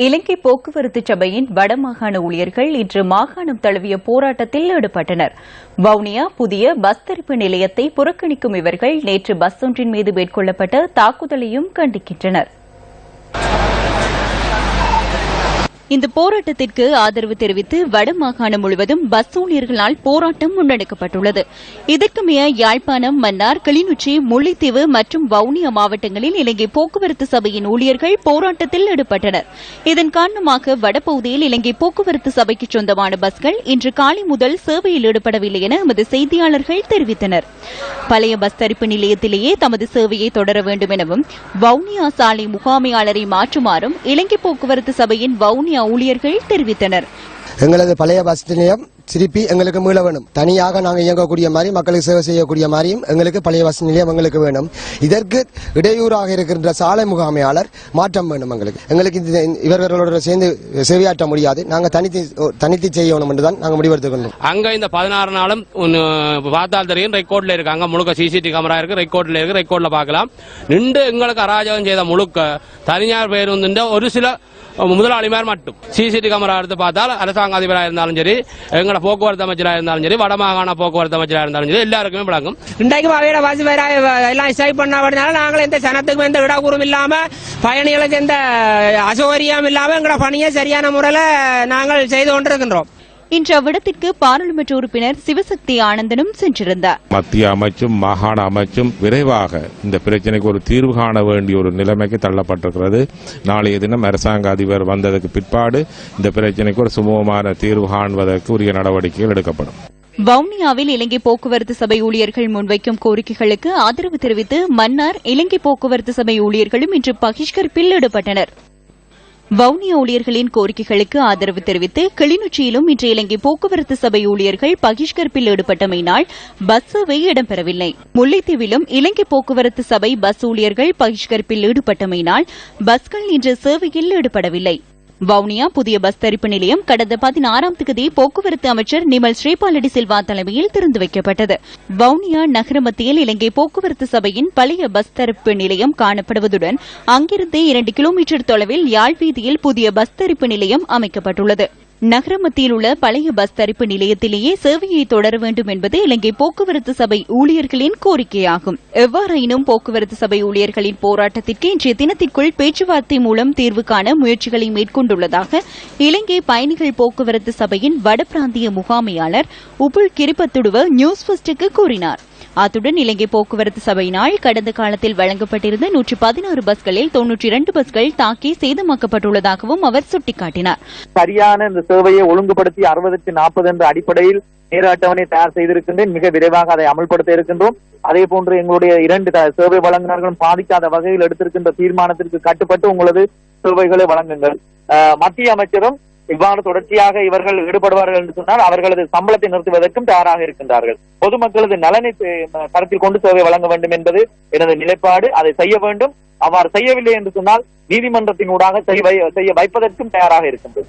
இலங்கை போக்குவரத்து சபையின் வடமாகாண ஊழியர்கள் இன்று மாகாணம் தழுவிய போராட்டத்தில் ஈடுபட்டனர். வவுனியா புதிய பஸ் தரிப்பு நிலையத்தை புறக்கணிக்கும் இவர்கள் நேற்று பஸ் ஒன்றின் மீது மேற்கொள்ளப்பட்ட தாக்குதலையும் கண்டிக்கின்றனா் இந்த போராட்டத்திற்கு ஆதரவு தெரிவித்து வடமாகாணம் முழுவதும் பஸ் ஊழியர்களால் போராட்டம் முன்னெடுக்கப்பட்டுள்ளது. இதற்குமைய யாழ்ப்பாணம் மன்னார் கிளிநொச்சி முல்லைத்தீவு மற்றும் வவுனியா மாவட்டங்களில் இலங்கை போக்குவரத்து சபையின் ஊழியர்கள் போராட்டத்தில் ஈடுபட்டனர். இதன் காரணமாக வடபகுதியில் இலங்கை போக்குவரத்து சபைக்கு சொந்தமான பஸ்கள் இன்று காலை முதல் சேவையில் ஈடுபடவில்லை என எமது செய்தியாளர்கள் தெரிவித்தனர். பழைய பஸ் தரிப்பு நிலையத்திலேயே தமது சேவையை தொடர வேண்டும் எனவும் வவுனியா சாலை முகாமையாளரை மாற்றுமாறும் இலங்கை போக்குவரத்து சபையின் வவுனியா ஊழியர்கள் தெரிவித்தனர். எங்களது பழைய பஸ் நிலையம் திருப்பி எங்களுக்கு மீள வேணும் தனியாக நாங்கள் இயங்கக்கூடிய மாதிரி மக்களுக்கு சேவை செய்யக்கூடிய மாதிரியும் எங்களுக்கு பழைய பஸ் நிலையம் எங்களுக்கு வேணும் இதற்கு இடையூறாக இருக்கின்ற சாலை முகாமையாளர் மாற்றம் வேணும் எங்களுக்கு. எங்களுக்கு இந்த- இவர்களோட சேர்ந்து சேவையாற்ற முடியாது. நாங்கள் தனித்து தனித்து செய்யணும் என்று தான் நாங்கள் முடிவெடுத்துக்கொண்டோம். அங்க இந்த பதினாறு நாளும் பார்த்தால் தெரியும். ரெக்கார்ட்ல இருக்காங்க. முழுக்க சிசிடிவி கேமரா இருக்கு. ரெக்கார்ட்ல இருக்கு. ரெக்கார்ட்ல பார்க்கலாம். நின்று எங்களுக்கு அராஜகம் செய்த முழுக்க தனியார் பேருந்து ஒரு சில முதலாளிமார் மட்டும். சிசிடி கேமரா எடுத்து பார்த்தால் அரசாங்க அதிபராக இருந்தாலும் சரி எங்களோட போக்குவரத்து அமைச்சராக இருந்தாலும் சரி வடமாகாண போக்குவரத்து அமைச்சராக இருந்தாலும் சரி எல்லாருக்குமே விளங்கும். இன்றைக்கும் அவையோட பஸ் எல்லாம் ஸ்ட்ரைக் பண்ணபடினால நாங்கள் எந்த சனத்துக்கும் எந்த இடக்கூறும் இல்லாம பயணிகளுக்கு எந்த அசௌகரியம் இல்லாம எங்களோட பணியை சரியான முறையில் நாங்கள் செய்து கொண்டிருக்கின்றோம். இன்று அவ்விடத்திற்கு பாராளுமன்ற உறுப்பினர் சிவசக்தி ஆனந்தனும் சென்றிருந்தார். மத்திய அமைச்சும் மாகாண அமைச்சும் விரைவாக இந்த பிரச்சனைக்கு ஒரு தீர்வு காண வேண்டிய ஒரு நிலைமைக்கு தள்ளப்பட்டிருக்கிறது. நாளைய தினம் அரசாங்க அதிபர் வந்ததற்கு பிற்பாடு இந்த பிரச்சனைக்கு ஒரு சுமூகமான தீர்வு காண்பதற்கு உரிய நடவடிக்கைகள் எடுக்கப்படும். வவுனியாவில் இலங்கை போக்குவரத்து சபை ஊழியர்கள் முன்வைக்கும் கோரிக்கைகளுக்கு ஆதரவு தெரிவித்து மன்னார் இலங்கை போக்குவரத்து சபை ஊழியர்களும் இன்று பகிஷ்கரிப்பில் ஈடுபட்டனர். வவுனியா ஊழியர்களின் கோரிக்கைகளுக்கு ஆதரவு தெரிவித்து கிளிநொச்சியிலும் இன்று இலங்கை போக்குவரத்து சபை ஊழியர்கள் பகிஷ்கரிப்பில் ஈடுபட்டமையினால் பஸ் சேவை இடம்பெறவில்லை. முல்லைத்தீவிலும் இலங்கை போக்குவரத்து சபை பஸ் ஊழியர்கள் பகிஷ்கரிப்பில் ஈடுபட்டமையினால் பஸ்கள் இன்று சேவையில் ஈடுபடவில்லை. வவுனியா புதிய பஸ் தரிப்பு நிலையம் கடந்த பதினாறாம் தேதி போக்குவரத்து அமைச்சர் நிமல் ஸ்ரீபாலடி சில்வா தலைமையில் திறந்து வைக்கப்பட்டது. வவுனியா நகர மத்தியில் இலங்கை போக்குவரத்து சபையின் பழைய பஸ் தரிப்பு நிலையம் காணப்படுவதுடன் அங்கிருந்து இரண்டு கிலோமீட்டர் தொலைவில் யாழ் வீதியில் புதிய பஸ் தரிப்பு நிலையம் அமைக்கப்பட்டுள்ளது. நகர மத்தியில் உள்ள பழைய பஸ் தரிப்பு நிலையத்திலேயே சேவையை தொடர வேண்டும் என்பது இலங்கை போக்குவரத்து சபை ஊழியர்களின் கோரிக்கையாகும். எவ்வாறாயினும் போக்குவரத்து சபை ஊழியர்களின் போராட்டத்திற்கு இன்றைய தினத்திற்குள் பேச்சுவார்த்தை மூலம் தீர்வு காண முயற்சிகளை மேற்கொண்டுள்ளதாக இலங்கை பயணிகள் போக்குவரத்து சபையின் வடபிராந்திய முகாமையாளர் உபுல் கிரிபத்துடுவ நியூஸ் ஃபர்ஸ்டுக்கு கூறினார். அத்துடன் இலங்கை போக்குவரத்து சபையினால் கடந்த காலத்தில் வழங்கப்பட்டிருந்த நூற்றி பதினாறு பஸ்களில் தொன்னூற்றி இரண்டு பஸ்கள் தாக்கி சேதமாக்கப்பட்டுள்ளதாகவும் அவர் சுட்டிக்காட்டினார். சரியான இந்த சேவையை ஒழுங்குபடுத்தி அறுபதுக்கு நாற்பது என்ற அடிப்படையில் நேர அட்டவணை தயார் செய்திருக்கின்றேன். மிக விரைவாக அதை அமல்படுத்த இருக்கின்றோம். அதே போன்று எங்களுடைய இரண்டு சேவை வழங்குநர்களும் பாதிக்காத வகையில் எடுத்திருக்கின்ற தீர்மானத்திற்கு கட்டுப்பட்டு உங்களது சேவைகளை வழங்குங்கள். மத்திய அமைச்சரும் இவ்வாறு தொடர்ச்சியாக இவர்கள் ஈடுபடுவார்கள் என்று சொன்னால் அவர்களது சம்பளத்தை நிறுத்துவதற்கும் தயாராக இருக்கின்றார்கள். பொதுமக்களது நலனை அஹ், கருத்தில் கொண்டு சேவை வழங்க வேண்டும் என்பது எனது நிலைப்பாடு. அதை செய்ய வேண்டும். அவ்வாறு செய்யவில்லை என்று சொன்னால் நீதிமன்றத்தின் ஊடாக வை- செய்ய வைப்பதற்கும் தயாராக இருக்கின்றது.